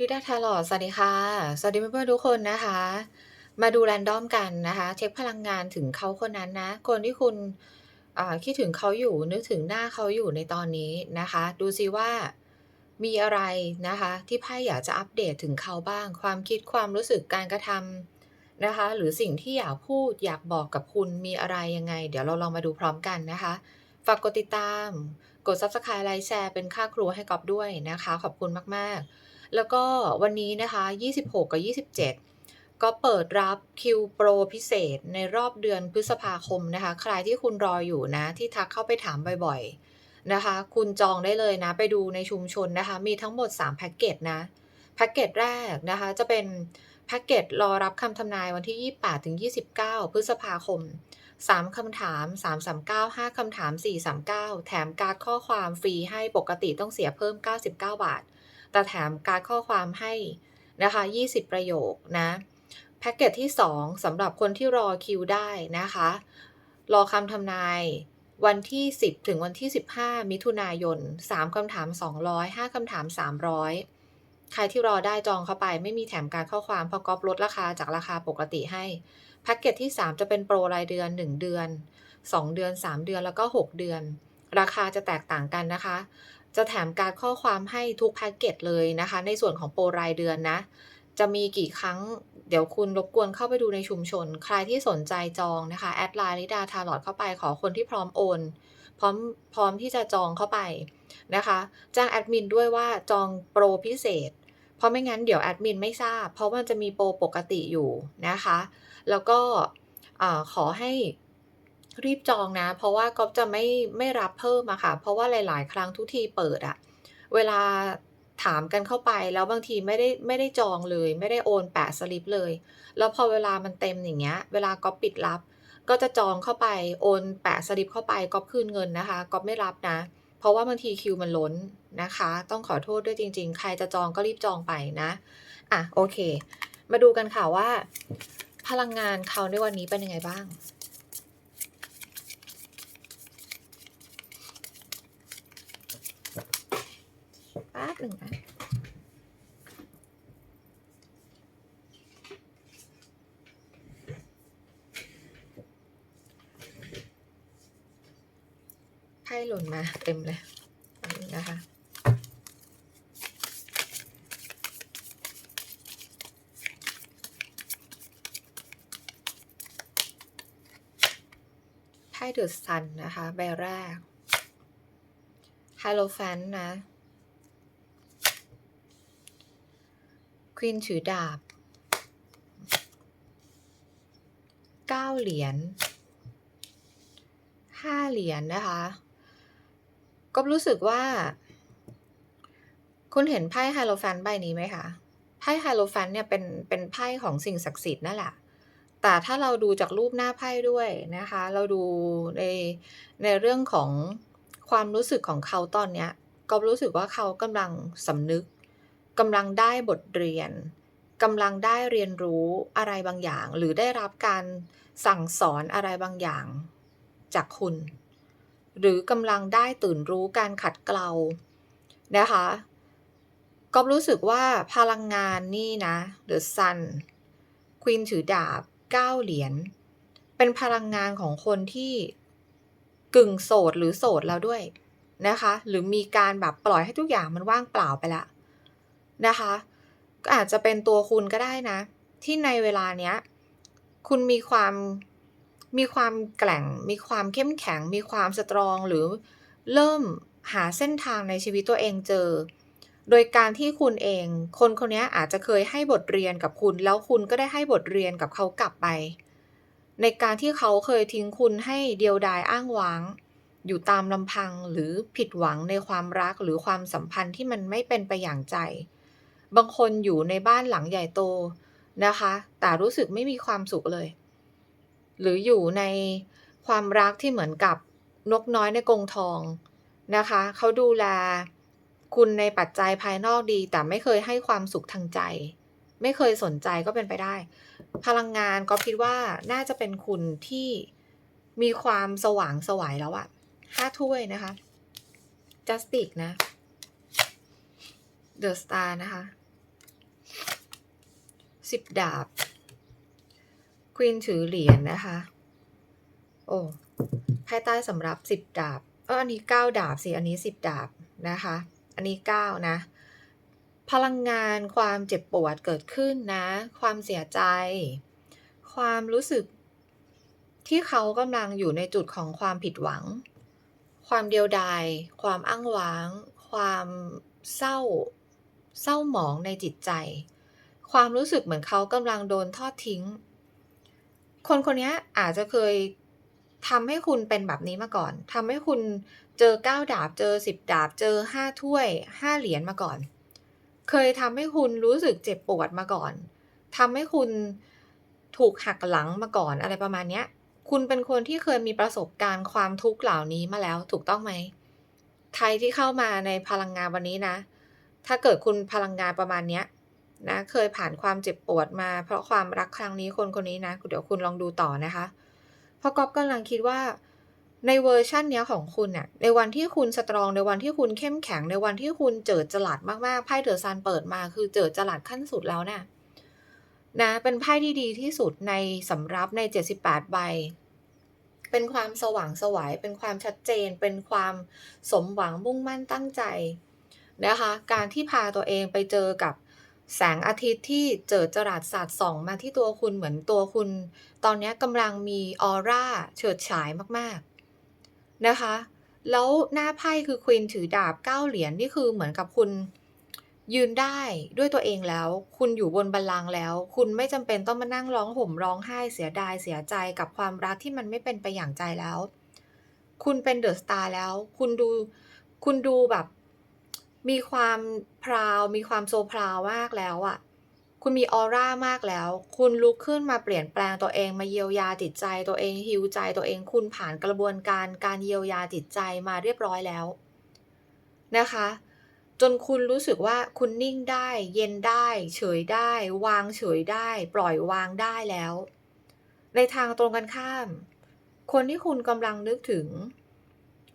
ริดาทาลอดสวัสดีค่ะ สวัสดีเพื่อนๆทุกคนนะคะ มาดูแรนดอมกันนะคะ เช็คพลังงานถึงเขาคนนั้นนะ คนที่คุณคิดถึงเขาอยู่นึกถึงหน้าเขาอยู่ในตอนนี้นะคะ ดูซิว่ามีอะไรนะคะ ที่ไพ่อยากจะอัปเดตถึงเขาบ้าง ความคิดความรู้สึกการกระทำนะคะ หรือสิ่งที่อยากพูดอยากบอกกับคุณมีอะไรยังไง เดี๋ยวเราลองมาดูพร้อมกันนะคะ ฝากกดติดตาม กด Subscribe ไลค์แชร์เป็นค่าครูให้กอบด้วยนะคะ ขอบคุณมากๆ แล้วก็วันนี้นะคะ 26 กับ 27 ก็เปิดรับคิวโปรพิเศษในรอบเดือนพฤษภาคมนะคะ ใครที่คุณรออยู่นะ ที่ทักเข้าไปถามบ่อยๆนะคะ คุณจองได้เลยนะ ไปดูในชุมชนนะคะ มีทั้งหมด 3 แพ็กเกจนะ แพ็กเกจแรกนะคะ จะเป็นแพ็กเกจรอรับคำทำนายวันที่ 28ถึง29 พฤษภาคม 3 คำถาม 339 5 คำถาม 439 แถมการ์ดข้อความฟรีให้ปกติต้องเสียเพิ่ม 99 บาท แต่แถมการข้อความให้นะคะ 20 ประโยคนะแพ็กเกจที่ 2สำหรับคนที่รอคิวได้นะคะ รอคำทำนายวันที่ 10 ถึงวันที่ 15 มิถุนายน 3คำถาม 200 5คำถาม 300 ใครที่รอได้จองเข้าไปไม่มีแถมการข้อความพราะก๊อปลดราคาจากราคาปกติให้แพ็กเกจที่ 3 จะเป็นโปรรายเดือน 1 เดือน 2 เดือน 3 เดือนแล้วก็ 6 เดือน ราคาจะแตกต่างกันนะคะ จะแถมการข้อความให้ทุกแพ็กเกจเลยนะคะ ในส่วนของโปรรายเดือนนะ จะมีกี่ครั้งเดี๋ยวคุณรบกวนเข้าไปดูในชุมชน ใครที่สนใจจองนะคะ แอดไลน์ลิดาทาลอดเข้าไปขอคนที่พร้อมโอน พร้อมพร้อมที่จะจองเข้าไปนะคะแจ้งแอดมินด้วยว่าจองโปรพิเศษ เพราะไม่งั้นเดี๋ยวแอดมินไม่ทราบ เพราะมันจะมีโปรปกติอยู่นะคะ แล้วก็อขอให้ รีบจองนะ เพราะว่าก๊อฟจะไม่ไม่รับเพิ่มอะค่ะ เพราะว่าหลาย ๆ ครั้งทุกทีเปิดอะเวลาถามกันเข้าไปแล้วบางทีไม่ได้ไม่ได้จองเลย ไม่ได้โอนแปะสลิปเลย แล้วพอเวลามันเต็มอย่างเงี้ย เวลาก๊อฟปิดรับ ก็จะจองเข้าไปโอนแปะสลิปเข้าไปก๊อฟคืนเงินนะคะก๊อฟไม่รับนะ เพราะว่าบางทีคิวมันล้นนะคะ ต้องขอโทษด้วยจริง ๆ ใครจะจองก็รีบจองไปนะอะโอเค มาดูกันค่ะว่า พลังงานเขาในวันนี้เป็นยังไงบ้าง ป๊บหนึ่งนะไพ่หล่นมาเต็มเลยนนะคะไพ่เดือะซันนะคะ ใบแรกไฮโลแฟนนะ ควีนถือดาบเก้าเหรียญห้าเหรียญนะคะ ก็รู้สึกว่า คุณเห็นไพ่ไฮโลแฟนใบนี้ไหมคะไพ่ไฮโลแฟนเนี่ยเป็นเป็นไพ่ของสิ่งศักดิ์สิทธิ์นั่นแหละแต่ถ้าเราดูจากรูปหน้าไพ่ด้วยนะคะ เราดูในในเรื่องของความรู้สึกของเขาตอนเนี้ยก็รู้สึกว่าเขากำลังสำนึก กำลังได้บทเรียนกำลังได้เรียนรู้อะไรบางอย่าง หรือได้รับการสั่งสอนอะไรบางอย่างจากคุณ หรือกำลังได้ตื่นรู้การขัดเกลานะคะก็รู้สึกว่าพลังงานนี่นะ The Sun ควีนถือดาบ9เหรียญเป็นพลังงานของคนที่กึ่งโสดหรือโสดแล้วด้วยนะคะ หรือมีการแบบปล่อยให้ทุกอย่างมันว่างเปล่าไปละ นะคะ ก็อาจจะเป็นตัวคุณก็ได้นะ ที่ในเวลาเนี้ย คุณมีความมีความแกร่ง มีความเข้มแข็ง มีความสตรองหรือเริ่มหาเส้นทางในชีวิตตัวเองเจอ โดยการที่คุณเอง คนคนนี้อาจจะเคยให้บทเรียนกับคุณ แล้วคุณก็ได้ให้บทเรียนกับเขากลับไป ในการที่เขาเคยทิ้งคุณให้เดียวดายอ้างว้าง อยู่ตามลำพังหรือผิดหวังในความรักหรือความสัมพันธ์ที่มันไม่เป็นไปอย่างใจ บางคนอยู่ในบ้านหลังใหญ่โตนะคะ แต่รู้สึกไม่มีความสุขเลย หรืออยู่ในความรักที่เหมือนกับนกน้อยในกรงทองนะคะ เขาดูแลคุณในปัจจัยภายนอกดี แต่ไม่เคยให้ความสุขทางใจ ไม่เคยสนใจก็เป็นไปได้ พลังงานก็คิดว่าน่าจะเป็นคุณที่มีความสว่างสวัยแล้วอะห้าถ้วยนะคะ justice นะ the star นะคะ 10ดาบ Queen ถือเหรียญนะคะ โอ้ไพ่ใต้สำหรับ10ดาบเอออันนี้9ดาบสิ อันนี้10ดาบนะคะ อันนี้9นะ พลังงานความเจ็บปวดเกิดขึ้นนะ ความเสียใจ ความรู้สึกที่เขากำลังอยู่ในจุดของความผิดหวัง ความเดียวดาย ความอ้างว้าง ความเศร้า เศร้าหมองในจิตใจ ความรู้สึกเหมือนเขากำลังโดนทอดทิ้ง คนคนนี้อาจจะเคยทำให้คุณเป็นแบบนี้มาก่อนทำให้คุณเจอ9ดาบ เจอ10ดาบ เจอ5ถ้วย5เหรียญมาก่อน เคยทำให้คุณรู้สึกเจ็บปวดมาก่อนทำให้คุณถูกหักหลังมาก่อนอะไรประมาณนี้คุณเป็นคนที่เคยมีประสบการณ์ความทุกข์เหล่านี้มาแล้วถูกต้องไหมใครที่เข้ามาในพลังงานวันนี้นะ ถ้าเกิดคุณพลังงานประมาณนี้ นะเคยผ่านความเจ็บปวดมา เพราะความรักครั้งนี้คนคนนี้นะเดี๋ยวคุณลองดูต่อนะคะพราะก๊อฟกำลังคิดว่าในเวอร์ชันเนี้ยของคุณน่ะในวันที่คุณสตรองในวันที่คุณเข้มแข็ง ในวันที่คุณเจิดจรัสมากๆไพ่ The Sun เปิดมา คือเจิดจรัสขั้นสุดแล้วน่ะนะเป็นไพ่ที่ดีที่สุดในสำรับใน 78 ใบ เป็นความสว่างสวยเป็นความชัดเจน เป็นความสมหวังมุ่งมั่นตั้งใจนะคะ การที่พาตัวเองไปเจอกับ แสงอาทิตย์ที่เจิดจรัสสาดส่องมาที่ตัวคุณเหมือนตัวคุณ ตอนนี้กำลังมีออร่าเฉิดฉายมากๆนะคะ แล้วหน้าไพ่คือ Queen ถือดาบ9เหรียญนี่คือเหมือนกับคุณยืนได้ด้วยตัวเองแล้ว คุณอยู่บนบัลลังก์แล้ว คุณไม่จำเป็นต้องมานั่งร้องห่มร้องไห้เสียดายเสียใจกับความรักที่มันไม่เป็นไปอย่างใจแล้ว คุณเป็น The Star แล้ว คุณดูคุณดูแบบ มีความพราวมีความโซพราวมากแล้วอะคุณมีออร่ามากแล้ว คุณลุกขึ้นมาเปลี่ยนแปลงตัวเองมาเยียวยาจิตใจ ตัวเอง heal ใจตัวเองคุณผ่านกระบวนการการเยียวยาจิตใจมาเรียบร้อยแล้วนะคะ จนคุณรู้สึกว่าคุณนิ่งได้ เย็นได้ เฉยได้ วางเฉยได้ ปล่อยวางได้แล้ว ในทางตรงกันข้าม คนที่คุณกำลังนึกถึง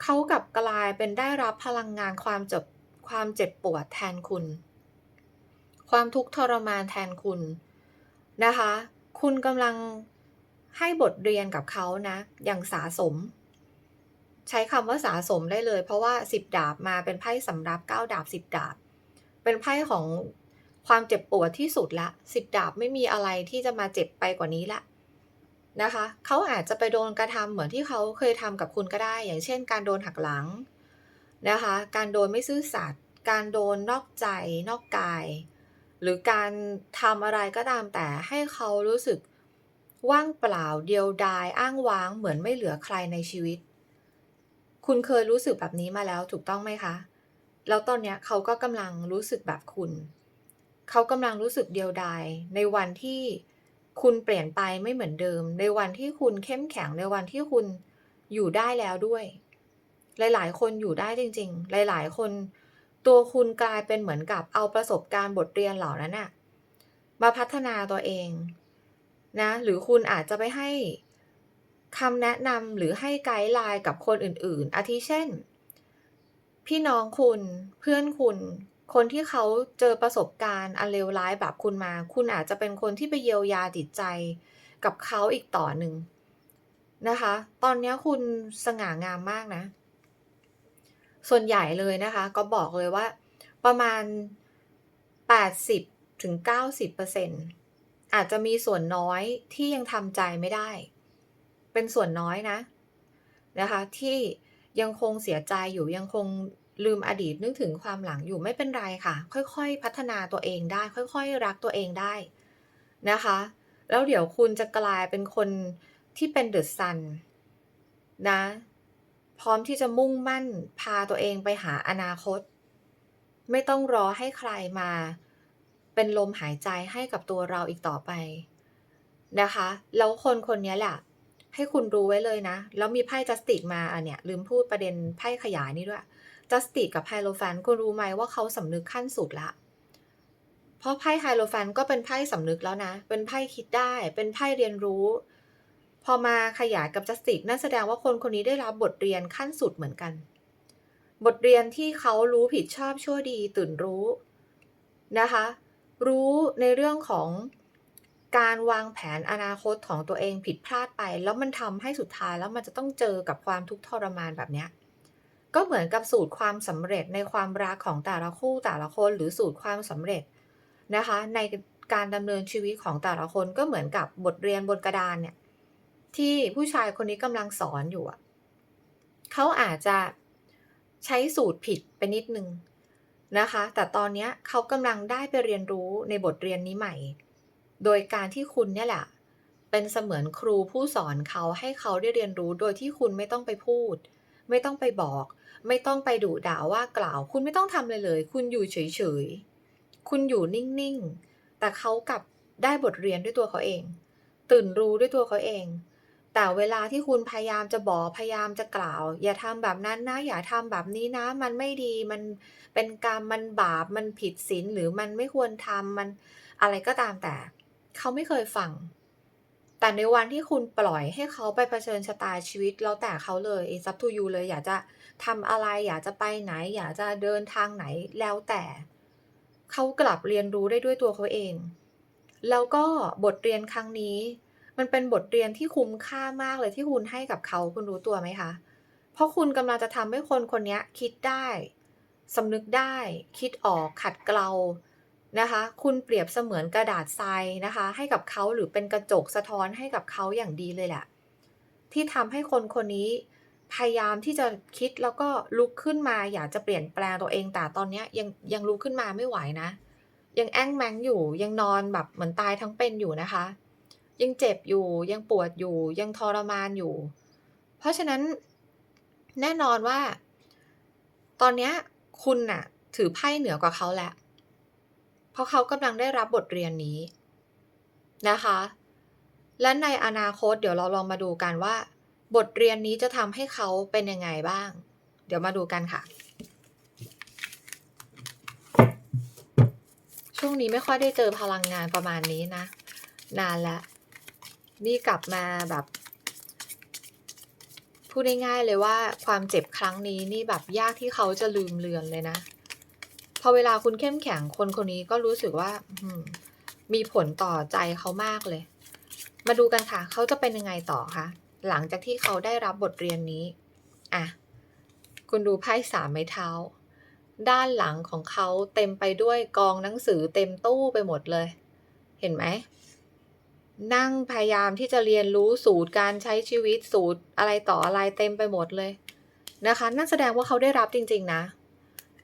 เขากลับกลายเป็นได้รับพลังงานความเจ็บ ความเจ็บปวดแทนคุณ ความทุกข์ทรมานแทนคุณนะคะ คุณกำลังให้บทเรียนกับเขานะ อย่างสาสม ใช้คำว่าสาสมได้เลย เพราะว่า 10 ดาบมาเป็นไพ่สำรับ 9 ดาบ 10 ดาบ เป็นไพ่ของความเจ็บปวดที่สุดล้ว10 ดาบไม่มีอะไรที่จะมาเจ็บไปกว่านี้ล้วนะคะ เขาอาจจะไปโดนกระทำเหมือนที่เขาเคยทำกับคุณก็ได้ อย่างเช่น การโดนหักหลัง นะคะ การโดนไม่ซื่อสัตย์การโดนนอกใจนอกกาย หรือการทำอะไรก็ตามแต่ให้เขารู้สึกว่างเปล่าเดียวดายอ้างว้างเหมือนไม่เหลือใครในชีวิต คุณเคยรู้สึกแบบนี้มาแล้วถูกต้องไหมคะ แล้วตอนเนี้ยเขาก็กำลังรู้สึกแบบคุณ เขากำลังรู้สึกเดียวดายในวันที่คุณเปลี่ยนไปไม่เหมือนเดิม ในวันที่คุณเข้มแข็งในวันที่คุณอยู่ได้แล้วด้วย หลายๆ คนอยู่ได้จริง ๆ หลาย ๆ คน ตัวคุณกลายเป็นเหมือนกับเอาประสบการณ์บทเรียนเหล่านั้นน่ะมาพัฒนาตัวเองนะหรือคุณอาจจะไปให้คำแนะนำหรือให้ไกด์ไลน์กับคนอื่นๆ อาทิเช่น พี่น้องคุณเพื่อนคุณ คนที่เขาเจอประสบการณ์อันเลวร้ายแบบคุณมา คุณอาจจะเป็นคนที่ไปเยียวยาจิตใจกับเขาอีกต่อหนึ่งนะคะ ตอนนี้คุณสง่างามมากนะ ส่วนใหญ่เลยนะคะ ก็บอกเลยว่าประมาณ 80-90%อาจจะมีส่วนน้อยที่ยังทำใจไม่ได้ เป็นส่วนน้อยนะนะคะ ที่ยังคงเสียใจอยู่ยังคงลืมอดีตนึกถึงความหลังอยู่ไม่เป็นไรค่ะ ค่อยๆ พัฒนาตัวเองได้ ค่อยๆ รักตัวเองได้นะคะ แล้วเดี๋ยวคุณจะกลายเป็นคนที่เป็น The Sun นะ พร้อมที่จะมุ่งมั่นพาตัวเองไปหาอนาคต ไม่ต้องรอให้ใครมา เป็นลมหายใจให้กับตัวเราอีกต่อไปนะคะ แล้วคนคนนี้แหละ ให้คุณรู้ไว้เลยนะ แล้วมีไพ่ Justice มาอันเนี้ยลืมพูดประเด็นไพ่ขยายนี่ด้วย Justice กับ Hierophant คุณรู้ไหมว่าเขาสำนึกขั้นสุดล้วเพราะไพ่ Hierophant ก็เป็นไพ่สำนึกแล้วนะ เป็นไพ่คิดได้ เป็นไพ่เรียนรู้ พอมาขยายกับ Justice นั่นแสดงว่าคนคนนี้ได้รับบทเรียนขั้นสุดเหมือนกัน บทเรียนที่เขารู้ผิดชอบชั่วดีตื่นรู้นะคะ รู้ในเรื่องของการวางแผนอนาคตของตัวเองผิดพลาดไป แล้วมันทำให้สุดท้ายแล้วมันจะต้องเจอกับความทุกข์ทรมานแบบนี้ก็เหมือนกับสูตรความสำเร็จในความรักของแต่ละคู่แต่ละคนหรือสูตรความสำเร็จนะคะ ในการดำเนินชีวิตของแต่ละคนก็เหมือนกับบทเรียนบนกระดานเนี่ย ที่ผู้ชายคนนี้กำลังสอนอยู่อะเขาอาจจะใช้สูตรผิดไปนิดนึงนะคะ แต่ตอนเนี้ยเขากำลังได้ไปเรียนรู้ในบทเรียนนี้ใหม่ โดยการที่คุณเนี่ยแหละ เป็นเสมือนครูผู้สอนเขาให้เขาได้เรียนรู้โดยที่คุณไม่ต้องไปพูด ไม่ต้องไปบอก ไม่ต้องไปดุด่าว่ากล่าว คุณไม่ต้องทำเลยเลย คุณอยู่เฉยๆ คุณอยู่นิ่งๆ แต่เขากลับได้บทเรียนด้วยตัวเขาเอง ตื่นรู้ด้วยตัวเขาเอง แต่เวลาที่คุณพยายามจะบอก พยายามจะกล่าว อย่าทำแบบนั้นนะ อย่าทำแบบนี้นะ มันไม่ดี มันเป็นกรรม มันบาป มันผิดศีล หรือมันไม่ควรทำ มันอะไรก็ตามแต่ เขาไม่เคยฟัง แต่ในวันที่คุณปล่อยให้เขาไปเผชิญชะตาชีวิต แล้วแต่เขาเลย It's up to you เลย อยากจะทำอะไร อยากจะไปไหน อยากจะเดินทางไหน แล้วแต่ เขากลับเรียนรู้ได้ด้วยตัวเขาเอง แล้วก็บทเรียนครั้งนี้ มันเป็นบทเรียนที่คุ้มค่ามากเลยที่คุณให้กับเขาคุณรู้ตัวไหมคะ เพราะคุณกำลังจะทำให้คนคนนี้คิดได้สำนึกได้ คิดออกขัดเกลานะคะ คุณเปรียบเสมือนกระดาษทรายนะคะ ให้กับเขาหรือเป็นกระจกสะท้อนให้กับเขาอย่างดีเลยแหละ ที่ทำให้คนคนนี้พยายามที่จะคิดแล้วก็ลุกขึ้นมาอยากจะเปลี่ยนแปลงตัวเองแต่ตอนนี้ยังยังลุกขึ้นมาไม่ไหวนะ ยังแอ้งแมงอยู่ยังนอนแบบเหมือนตายทั้งเป็นอยู่นะคะ ยังเจ็บอยู่ ยังปวดอยู่ ยังทรมานอยู่ เพราะฉะนั้นแน่นอนว่า ตอนนี้คุณน่ะ ถือไพ่เหนือกว่าเขาแล้วเพราะเขากำลังได้รับบทเรียนนี้นะคะ และในอนาคตเดี๋ยวเราลองมาดูกันว่า บทเรียนนี้จะทำให้เขาเป็นยังไงบ้าง เดี๋ยวมาดูกันค่ะ ช่วงนี้ไม่ค่อยได้เจอพลังงานประมาณนี้นะ นานแล้ว นี่กลับมาแบบพูดง่ายๆเลยว่าความเจ็บครั้งนี้นี่แบบยากที่เขาจะลืมเลือนเลยนะ พอเวลาคุณเข้มแข็งคนคนนี้ก็รู้สึกว่ามีผลต่อใจเขามากเลย มาดูกันค่ะ เขาจะเป็นยังไงต่อคะหลังจากที่เขาได้รับบทเรียนนี้อะคุณดูไพ่สามไม้เท้า ด้านหลังของเขาเต็มไปด้วยกองหนังสือเต็มตู้ไปหมดเลย เห็นไหม นั่งพยายามที่จะเรียนรู้สูตรการใช้ชีวิตสูตรอะไรต่ออะไรเต็มไปหมดเลยนะคะ นั่นแสดงว่าเขาได้รับจริง ๆ นะ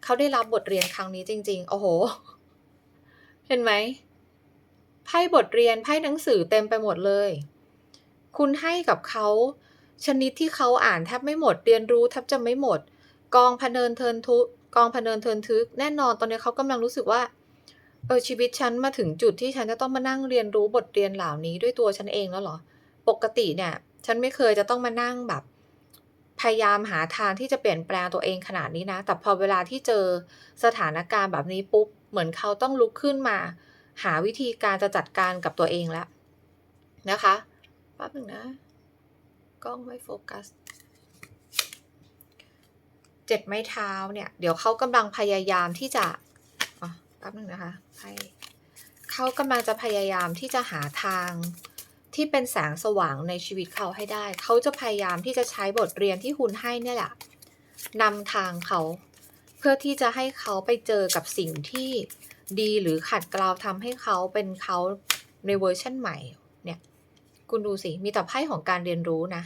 เขาได้รับบทเรียนครั้งนี้จริง ๆ โอ้โฮเห็นไหมไพ่บทเรียนไพ่หนังสือเต็มไปหมดเลย คุณให้กับเขาชนิดที่เขาอ่านแทบไม่หมด เรียนรู้แทบจะไม่หมด กองพเนินเทินทุกองพเนินเทินทึก แน่นอนตอนนี้เขากำลังรู้สึกว่า เออชีวิตฉันมาถึงจุดที่ฉันจะต้องมานั่งเรียนรู้บทเรียนเหล่านี้ด้วยตัวฉันเองแล้วเหรอ ปกติเนี่ย ฉันไม่เคยจะต้องมานั่งแบบ พยายามหาทางที่จะเปลี่ยนแปลงตัวเองขนาดนี้นะ แต่พอเวลาที่เจอสถานการณ์แบบนี้ปุ๊บ เหมือนเขาต้องลุกขึ้นมา หาวิธีการจะจัดการกับตัวเองแล้วนะคะแป๊บหนึ่งนะ กล้องไม่โฟกัส7ไม้เท้าเนี่ย เดี๋ยวเขากำลังพยายามที่จะ ป๊บหนึ่งนะคะไพ่เขากำลังจะพยายามที่จะหาทางที่เป็นแสงสว่างในชีวิตเขาให้ได้ เขาจะพยายามที่จะใช้บทเรียนที่คุณให้เนี่ยแหละนำทางเขา เพื่อที่จะให้เขาไปเจอกับสิ่งที่ดีหรือขัดเกลาทำให้เขาเป็นเขาในเวอร์ชันใหม่เนี่ย คุณดูสิ มีแต่ไพ่ของการเรียนรู้นะ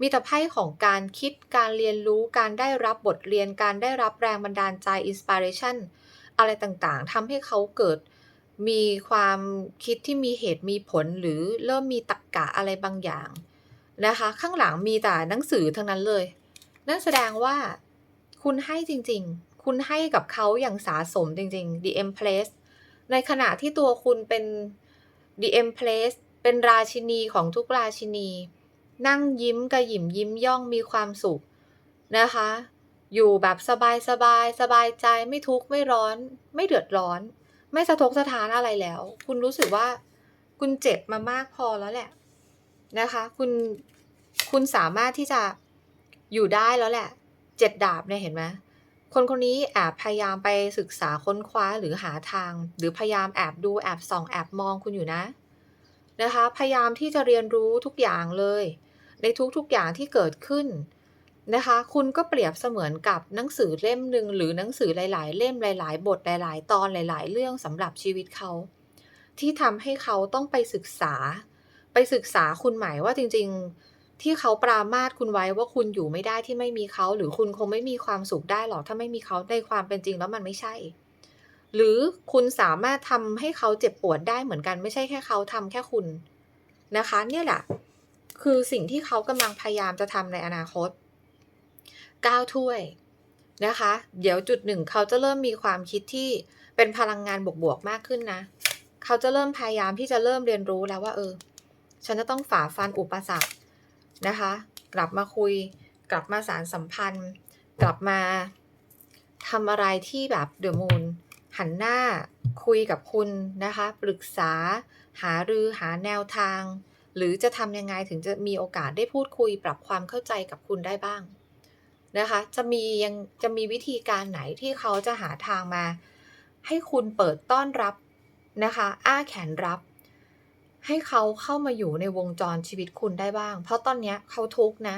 มีแต่ไพ่ของการคิดการเรียนรู้การได้รับบทเรียนการได้รับแรงบันดาลใจ inspiration อะไรต่างๆทำให้เขาเกิดมีความคิดที่มีเหตุมีผลหรือเริ่มมีตรรกะอะไรบางอย่างนะคะ ข้างหลังมีแต่หนังสือทั้งนั้นเลย นั่นแสดงว่าคุณให้จริงๆ คุณให้กับเขาอย่างสาสมจริงๆ The Empress ในขณะที่ตัวคุณเป็น The Empress เป็นราชินีของทุกราชินี นั่งยิ้มกระหยิมยิ้มย่องมีความสุขนะคะ อยู่แบบสบายๆสบายใจไม่ทุกข์ไม่ร้อน ไม่เดือดร้อน ไม่สะทกสะท้านอะไรแล้ว คุณรู้สึกว่าคุณเจ็บมามากพอแล้วแหละนะคะ คุณคุณสามารถที่จะอยู่ได้แล้วแหละ7ดาบเนี่ยเห็นไหมคนคนนี้แอบพยายามไปศึกษาค้นคว้าหรือหาทาง หรือพยายามแอบดูแอบส่องแอบมองคุณอยู่นะนะคะ พยายามที่จะเรียนรู้ทุกอย่างเลย ในทุกๆอย่างที่เกิดขึ้น นะคะ คุณก็เปรียบเสมือนกับหนังสือเล่มหนึ่งหรือหนังสือหลาย ๆ เล่มหลาย ๆ บทหลาย ๆ ตอนหลาย ๆ เรื่องสำหรับชีวิตเขา ที่ทำให้เขาต้องไปศึกษา ไปศึกษาคุณหม่ว่าจริง ๆ ที่เขาปรามาสคุณไว้ว่าคุณอยู่ไม่ได้ที่ไม่มีเขา หรือคุณคงไม่มีความสุขได้หรอกถ้าไม่มีเขาในความเป็นจริงแล้วมันไม่ใช่ หรือคุณสามารถทำให้เขาเจ็บปวดได้เหมือนกันไม่ใช่แค่เขาทำแค่คุณนะคะ เนี่ยแหละ คือสิ่งที่เขากำลังพยายามจะทำในอนาคต 9 ถ้วยนะคะ เดี๋ยวจุดหนึ่งเขาจะเริ่มมีความคิดที่เป็นพลังงานบวกๆมากขึ้นนะ เขาจะเริ่มพยายามที่จะเริ่มเรียนรู้แล้วว่าเออ ฉันจะต้องฝ่าฟันอุปสรรคนะคะ กลับมาคุย กลับมาสารสัมพันธ์ กลับมาทำอะไรที่แบบ The Moon หันหน้าคุยกับคุณนะคะ ปรึกษา หารือหาแนวทาง หรือจะทำยังไงถึงจะมีโอกาสได้พูดคุย ปรับความเข้าใจกับคุณได้บ้าง นะคะ จะมียังจะมีวิธีการไหนที่เขาจะหาทางมา ให้คุณเปิดต้อนรับนะคะ อ้าแขนรับ ให้เขาเข้ามาอยู่ในวงจรชีวิตคุณได้บ้าง เพราะตอนนี้เขาทุกข์นะ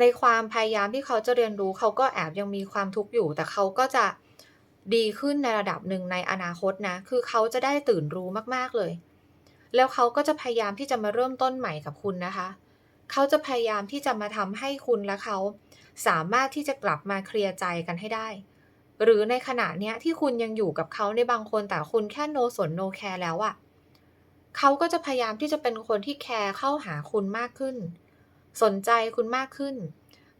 ในความพยายามที่เขาจะเรียนรู้เขาก็แอบยังมีความทุกข์อยู่ แต่เขาก็จะดีขึ้นในระดับหนึ่งในอนาคตนะ คือเขาจะได้ตื่นรู้มากๆเลย แล้วเขาก็จะพยายามที่จะมาเริ่มต้นใหม่กับคุณนะคะ เขาจะพยายามที่จะมาทำให้คุณและเขา สามารถที่จะกลับมาเคลียร์ใจกันให้ได้ หรือในขณะเนี้ยที่คุณยังอยู่กับเขาในบางคนแต่คุณแค่ no สน no care แล้วอะเขาก็จะพยายามที่จะเป็นคนที่แคร์เข้าหาคุณมากขึ้น สนใจคุณมากขึ้น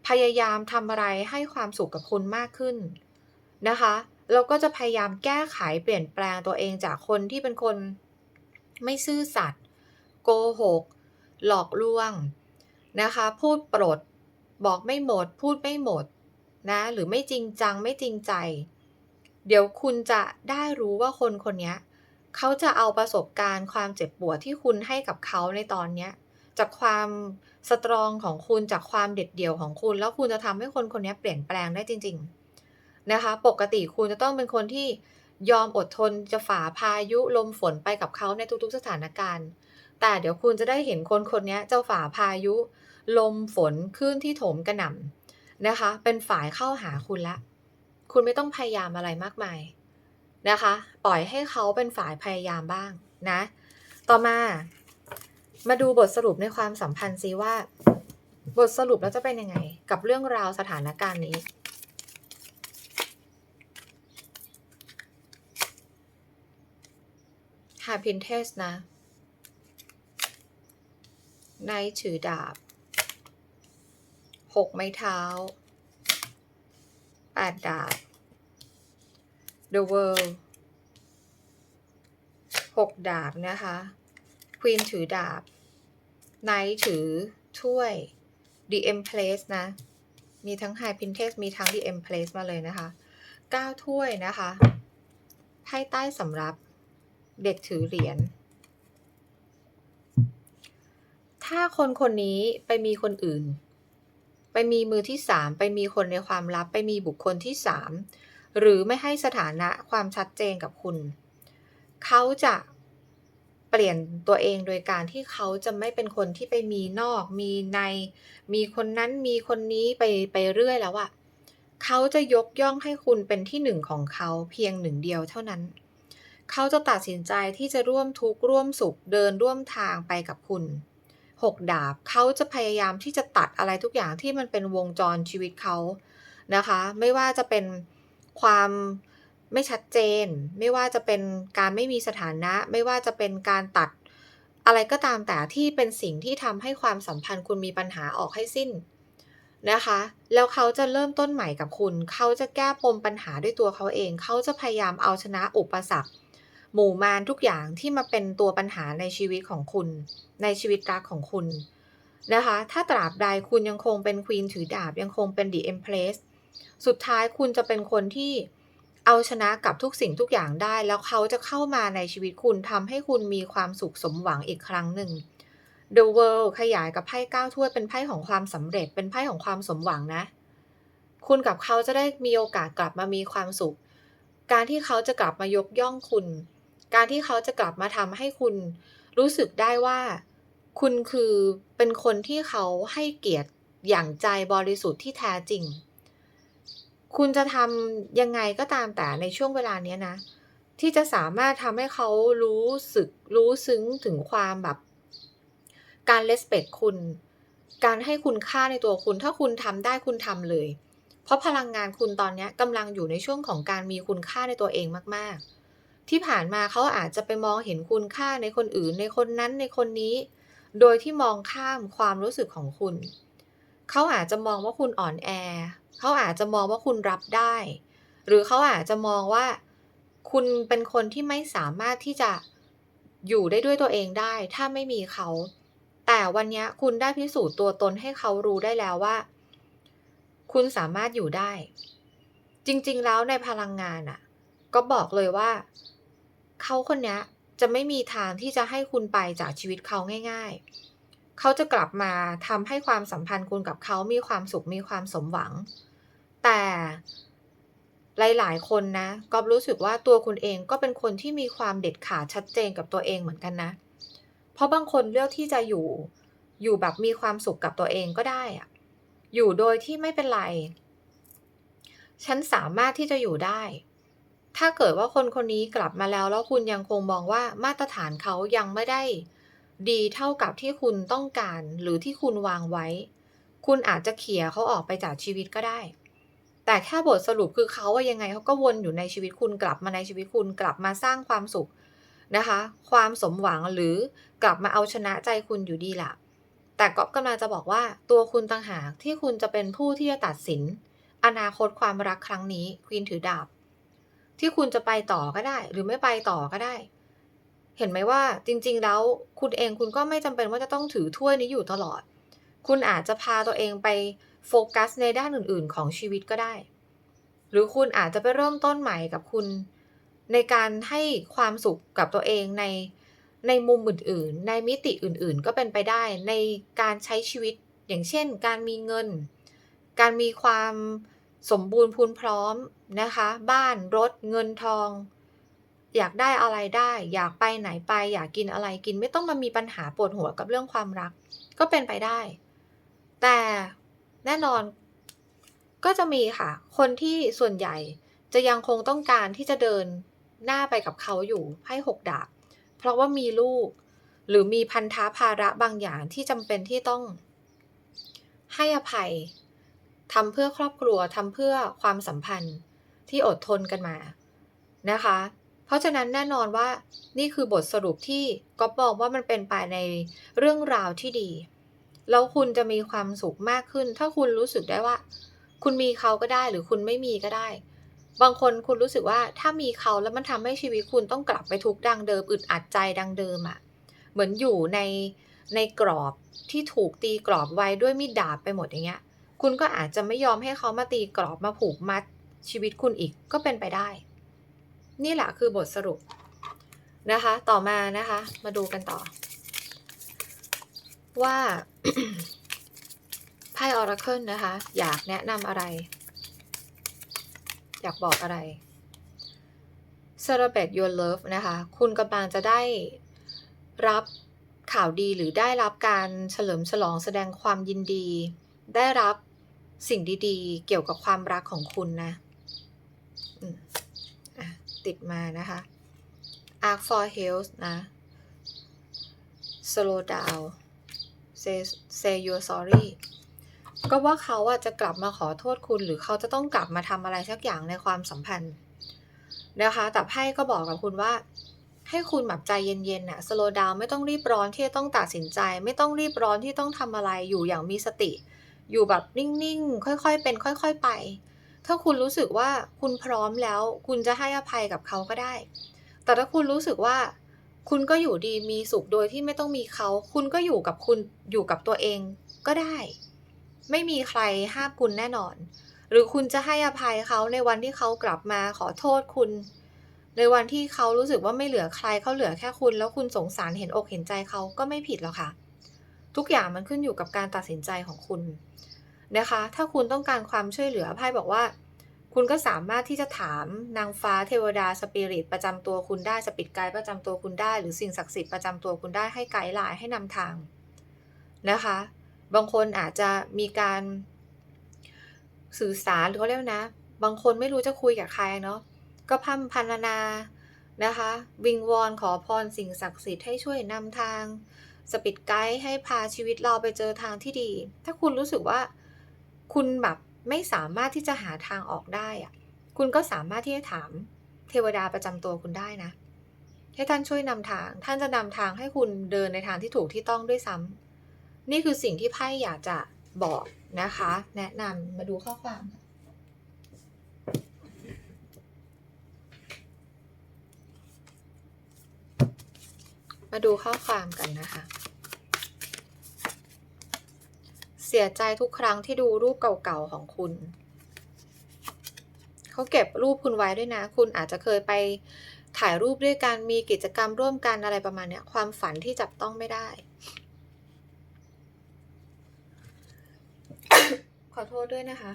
พยายามทำอะไรให้ความสุขกับคุณมากขึ้นนะคะแล้วก็จะพยายามแก้ไขเปลี่ยนแปลงตัวเองจากคนที่เป็นคน ไม่ซื่อสัตย์โกหก หลอกลวง นะคะ พูดปลด บอกไม่หมด พูดไม่หมดนะหรือไม่จริงจังไม่จริงใจ เดี๋ยวคุณจะได้รู้ว่าคนคนนี้เขาจะเอาประสบการณ์ความเจ็บปวดที่คุณให้กับเขาในตอนเนี้ยจากความสตรองของคุณจากความเด็ดเดี่ยวของคุณ แล้วคุณจะทำให้คนคนนี้เปลี่ยนแปลงได้จริง ๆนะคะ ปกติคุณจะต้องเป็นคนที่ยอมอดทนจะฝ่าพายุลมฝนไปกับเขาในทุกๆสถานการณ์ แต่เดี๋ยวคุณจะได้เห็นคนคนนี้ยจะฝ่าพายุ ลมฝนคลื่นที่โถมกระหน่ำนะคะ เป็นฝ่ายเข้าหาคุณล้วคุณไม่ต้องพยายามอะไรมากมายนะคะ ปล่อยให้เขาเป็นฝ่ายพยายามบ้างนะ ต่อมา มาดูบทสรุปในความสัมพันธ์ซิว่า บทสรุปแล้วจะเป็นยังไง กับเรื่องราวสถานการณ์นี้ High Priestess นะ Knight ถือดาบ6ไม้เท้า8ดาบ The World 6ดาบนะคะ Queen ถือดาบ Knight ถือถ้วย The Empress นะ มีทั้ง High Priestess มีทั้ง The Empress มาเลยนะคะ9ถ้วยนะคะไพ่ใต้สำรับ เด็กถือเหรียญ ถ้าคนคนนี้ไปมีคนอื่น ไปมีมือที่สามไปมีคนในความลับ ไปมีบุคคลที่สามหรือไม่ให้สถานะความชัดเจนกับคุณ เขาจะเปลี่ยนตัวเองโดยการที่เขาจะไม่เป็นคนที่ไปมีนอก มีใน มีคนนั้นมีคนนี้ไปไปเรื่อยแล้วอะเขาจะยกย่องให้คุณเป็นที่หนึ่งของเขาเพียงหนึ่งเดียวเท่านั้น เขาจะตัดสินใจที่จะร่วมทุกข์ร่วมสุขเดินร่วมทางไปกับคุณ หกดาบ เขาจะพยายามที่จะตัดอะไรทุกอย่างที่มันเป็นวงจรชีวิตเขานะคะ ไม่ว่าจะเป็นความไม่ชัดเจน ไม่ว่าจะเป็นการไม่มีสถานะ ไม่ว่าจะเป็นการตัดอะไรก็ตามแต่ที่เป็นสิ่งที่ทำให้ความสัมพันธ์คุณมีปัญหาออกให้สิ้นนะคะ แล้วเขาจะเริ่มต้นใหม่กับคุณ เขาจะแก้ปมปัญหาด้วยตัวเขาเอง เขาจะพยายามเอาชนะอุปสรรค หมู่มารทุกอย่างที่มาเป็นตัวปัญหาในชีวิตของคุณ ในชีวิตรักของคุณนะคะ ถ้าตราบใดคุณยังคงเป็นควีนถือดาบยังคงเป็นดีเอ็มเพลสสุดท้ายคุณจะเป็นคนที่เอาชนะกับทุกสิ่งทุกอย่างได้ แล้วเขาจะเข้ามาในชีวิตคุณทำให้คุณมีความสุขสมหวังอีกครั้งหนึ่ง The World ขยายกับไพ่เก้าถ้วยเป็นไพ่ของความสำเร็จเป็นไพ่ของความสมหวังนะ คุณกับเขาจะได้มีโอกาสกลับมามีความสุข การที่เขาจะกลับมายกย่องคุณ การที่เขาจะกลับมาทำให้คุณรู้สึกได้ว่า คุณคือเป็นคนที่เขาให้เกียรติอย่างใจบริสุทธิ์ที่แท้จริง คุณจะทำยังไงก็ตามแต่ในช่วงเวลานี้นะ ที่จะสามารถทำให้เขารู้สึกรู้ซึ้งถึงความแบบ การ respect คุณ การให้คุณค่าในตัวคุณ ถ้าคุณทำได้คุณทำเลย เพราะพลังงานคุณตอนนี้กำลังอยู่ในช่วงของการมีคุณค่าในตัวเองมาก ๆ ที่ผ่านมาเขาอาจจะไปมองเห็นคุณค่าในคนอื่นในคนนั้นในคนนี้ โดยที่มองข้ามความรู้สึกของคุณ เขาอาจจะมองว่าคุณอ่อนแอ เขาอาจจะมองว่าคุณรับได้ หรือเขาอาจจะมองว่า คุณเป็นคนที่ไม่สามารถที่จะอยู่ได้ด้วยตัวเองได้ ถ้าไม่มีเขา แต่วันนี้คุณได้พิสูจน์ตัวตนให้เขารู้ได้แล้วว่า คุณสามารถอยู่ได้ จริง ๆ แล้วในพลังงานน่ะก็บอกเลยว่า เขาคนนี้จะไม่มีทางที่จะให้คุณไปจากชีวิตเขาง่าย ๆ เขาจะกลับมาทำให้ความสัมพันธ์คุณกับเขามีความสุขมีความสมหวัง แต่หลาย ๆ คนนะก๊อฟรู้สึกว่าตัวคุณเองก็เป็นคนที่มีความเด็ดขาดชัดเจนกับตัวเองเหมือนกันนะ เพราะบางคนเลือกที่จะอยู่อยู่แบบมีความสุขกับตัวเองก็ได้อะอยู่โดยที่ไม่เป็นไร ฉันสามารถที่จะอยู่ได้ ถ้าเกิดว่าคนคนนี้กลับมาแล้ว แล้วคุณยังคงมองว่ามาตรฐานเขายังไม่ได้ ดีเท่ากับที่คุณต้องการหรือที่คุณวางไว้ คุณอาจจะเขี่ยเขาออกไปจากชีวิตก็ได้ แต่แค่บทสรุปคือเขาอะยังไงเขาก็วนอยู่ในชีวิตคุณกลับมาในชีวิตคุณกลับมาสร้างความสุขนะคะ ความสมหวังหรือกลับมาเอาชนะใจคุณอยู่ดีล่ะ แต่ก๊อฟกำลังจะบอกว่าตัวคุณต่างหากที่คุณจะเป็นผู้ที่จะตัดสิน อนาคตความรักครั้งนี้ควีนถือดาบ ที่คุณจะไปต่อก็ได้ หรือไม่ไปต่อก็ได้ เห็นไหมว่าจริง ๆ แล้วคุณเองคุณก็ไม่จำเป็นว่าจะต้องถือถ้วยนี้อยู่ตลอด คุณอาจจะพาตัวเองไปโฟกัสในด้านอื่น ๆ ของชีวิตก็ได้ หรือคุณอาจจะไปเริ่มต้นใหม่กับคุณ ในการให้ความสุขกับตัวเองในในมุมอื่น ๆ ในมิติอื่น ๆ ก็เป็นไปได้ในการใช้ชีวิตอย่างเช่น การมีเงิน การมีความ สมบูรณ์พูนพร้อมนะคะ บ้านรถเงินทอง อยากได้อะไรได้ อยากไปไหนไป อยากกินอะไรกินไม่ต้องมามีปัญหาปวดหัวกับเรื่องความรัก ก็เป็นไปได้ แต่แน่นอนก็จะมีค่ะ คนที่ส่วนใหญ่จะยังคงต้องการที่จะเดินหน้าไปกับเขาอยู่ไพ่6ดาบ เพราะว่ามีลูก หรือมีพันธะภาระบางอย่างที่จำเป็นที่ต้องให้อภัย ทำเพื่อครอบครัวทำเพื่อความสัมพันธ์ที่อดทนกันมานะคะ เพราะฉะนั้นแน่นอนว่านี่คือบทสรุปที่ก๊อฟมองว่ามันเป็นไปในเรื่องราวที่ดี แล้วคุณจะมีความสุขมากขึ้น ถ้าคุณรู้สึกได้ว่า คุณมีเขาก็ได้หรือคุณไม่มีก็ได้ บางคนคุณรู้สึกว่าถ้ามีเขาแล้วมันทำให้ชีวิตคุณต้องกลับไปทุกข์ดังเดิมอึดอัดใจดังเดิมอะเหมือนอยู่ในในกรอบที่ถูกตีกรอบไว้ด้วยมีดดาบไปหมดอย่างเงี้ย คุณก็อาจจะไม่ยอมให้เขามาตีกรอบมาผูกมัดชีวิตคุณอีกก็เป็นไปได้ นี่แหละคือบทสรุปนะคะ ต่อมานะคะ มาดูกันต่อ ว่าไพ่ Oracle นะคะ อยากแนะนำอะไร อยากบอกอะไร Celebrate your love นะคะ คุณกำลังจะได้รับข่าวดีหรือได้รับการเฉลิมฉลองแสดงความยินดี ได้รับ สิ่งดีๆ เกี่ยวกับความรักของคุณนะติดมานะคะ Arc for Health นะ Slow down say say you're sorry ก็ว่าเขาอะจะกลับมาขอโทษคุณหรือเขาจะต้องกลับมาทำอะไรสักอย่างในความสัมพันธ์นะคะ แต่ไพ่ก็บอกกับคุณว่า ให้คุณแบบใจเย็นๆน่ะ slow down ไม่ต้องรีบร้อนที่จะต้องตัดสินใจ ไม่ต้องรีบร้อนที่ต้องทำอะไรอยู่อย่างมีสติ อยู่แบบนิ่งๆ ค่อยๆเป็น ค่อย ๆไป ถ้าคุณรู้สึกว่าคุณพร้อมแล้ว คุณจะให้อภัยกับเขาก็ได้ แต่ถ้าคุณรู้สึกว่า คุณก็อยู่ดีมีสุขโดยที่ไม่ต้องมีเขา คุณก็อยู่กับคุณอยู่กับตัวเองก็ได้ ไม่มีใครห้ามคุณแน่นอน หรือคุณจะให้อภัยเขาในวันที่เขากลับมาขอโทษคุณ ในวันที่เขารู้สึกว่าไม่เหลือใครเขาเหลือแค่คุณ แล้วคุณสงสารเห็นอกเห็นใจเขาก็ไม่ผิดหรอกค่ะ ทุกอย่างมันขึ้นอยู่กับการตัดสินใจของคุณนะคะ ถ้าคุณต้องการความช่วยเหลือไพ่บอกว่า คุณก็สามารถที่จะถามนางฟ้าเทวดาสปิริตประจำตัวคุณได้สปิริตไกด์ประจำตัวคุณได้ หรือสิ่งศักดิ์สิทธิ์ประจำตัวคุณได้ให้ไกด์ไลน์ให้นำทางนะคะ บางคนอาจจะมีการสื่อสารหรือเขาเรียกนะ บางคนไม่รู้จะคุยกับใครเนาะก็พร่ำพรรนานะคะ วิงวอนขอพรสิ่งศักดิ์สิทธิ์ให้ช่วยนำทาง สปิริตไกด์ให้พาชีวิตเราไปเจอทางที่ดี ถ้าคุณรู้สึกว่าคุณแบบไม่สามารถที่จะหาทางออกได้อะคุณก็สามารถที่จะถามเทวดาประจำตัวคุณได้นะ ให้ท่านช่วยนำทาง ท่านจะนำทางให้คุณเดินในทางที่ถูกที่ต้องด้วยซ้ำนี่คือสิ่งที่ไพ่อยากจะบอกนะคะ แนะนำมาดูข้อความค่ะมาดูข้อความกันนะคะ เสียใจทุกครั้งที่ดูรูปเก่าๆของคุณ เขาเก็บรูปคุณไว้ด้วยนะ คุณอาจจะเคยไปถ่ายรูปด้วยกัน มีกิจกรรมร่วมกันอะไรประมาณเนี้ย ความฝันที่จับต้องไม่ได้ ขอโทษด้วยนะคะ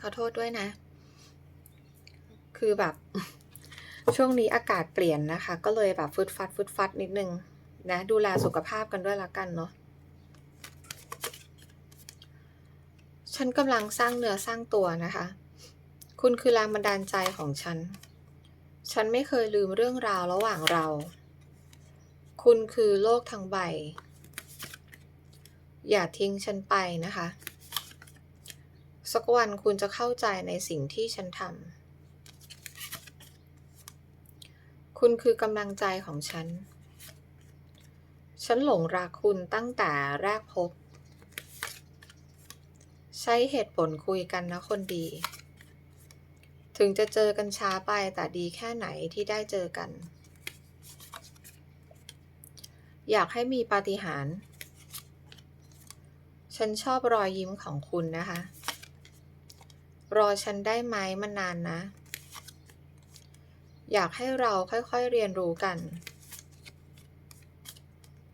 ขอโทษด้วยนะ คือแบบ ช่วงนี้อากาศเปลี่ยนนะคะ ก็เลยแบบฟึดฟัดฟึดฟัดนิดนึงนะ ดูแลสุขภาพกันด้วยละกันเนาะ ฉันกำลังสร้างเนื้อสร้างตัวนะคะ คุณคือแรงบันดาลใจของฉัน ฉันไม่เคยลืมเรื่องราวระหว่างเรา คุณคือโลกทั้งใบ อย่าทิ้งฉันไปนะคะ สักวันคุณจะเข้าใจในสิ่งที่ฉันทำ คุณคือกำลังใจของฉัน ฉันหลงรักคุณตั้งแต่แรกพบ ใช้เหตุผลคุยกันนะคนดี ถึงจะเจอกันช้าไปแต่ดีแค่ไหนที่ได้เจอกัน อยากให้มีปาฏิหาริย์ฉันชอบรอยยิ้มของคุณนะคะ รอฉันได้ไหมมันนานนะ อยากให้เราค่อยๆเรียนรู้กัน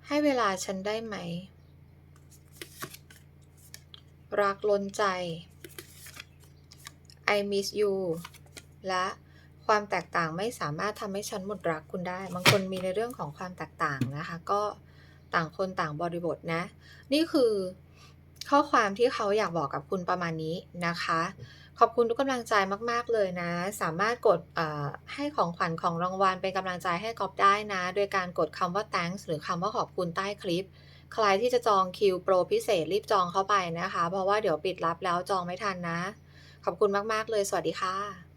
ให้เวลาฉันได้ไหม รักล้นใจ I miss you และความแตกต่างไม่สามารถทำให้ฉันหมดรักคุณได้ บางคนมีในเรื่องของความแตกต่างนะคะ ก็ต่างคนต่างบริบทนะ นี่คือข้อความที่เขาอยากบอกกับคุณประมาณนี้นะคะ ขอบคุณทุกกำลังใจมาก ๆ เลยนะ สามารถกดให้ของขวัญของรางวัลเป็นกำลังใจให้กอบได้นะ โดยการกดคำว่า thanks หรือคำว่าขอบคุณใต้คลิป ใครที่จะจองคิวโปรพิเศษรีบจองเข้าไปนะคะ เพราะว่าเดี๋ยวปิดรับแล้วจองไม่ทันนะ ขอบคุณมาก ๆ เลย สวัสดีค่ะ